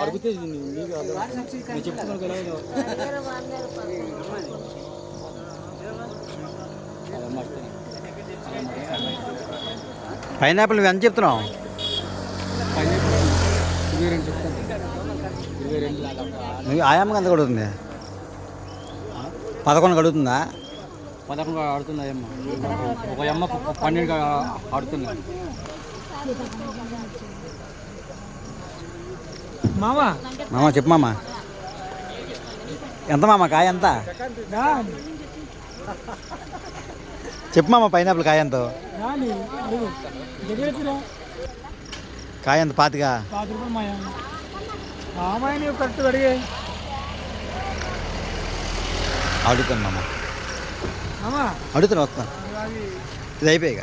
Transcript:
అడిగితే నేను చెప్తున్నాను కదా పైనాపిల్ ఎంత చెప్తున్నావు? పైన ఇరవై నువ్వు ఎంత కడుగుతుంది? పదకొండు కడుగుతుందా? పదకొండు ఆడుతుంది అయ్యమ్మ ఒక అమ్మ పన్నెండు ఆడుతుంది మామా మామ చెప్పు మామ. ఎంత మామ కాయ ఎంత? చెప్పు మామ పైనాపిల్ కాయ ఎంత? కాయ ఎంత పాతిగా అడుగుతాను మామ. మామా. అడుగుతాను వస్తాను. ఇది అయిపోయాక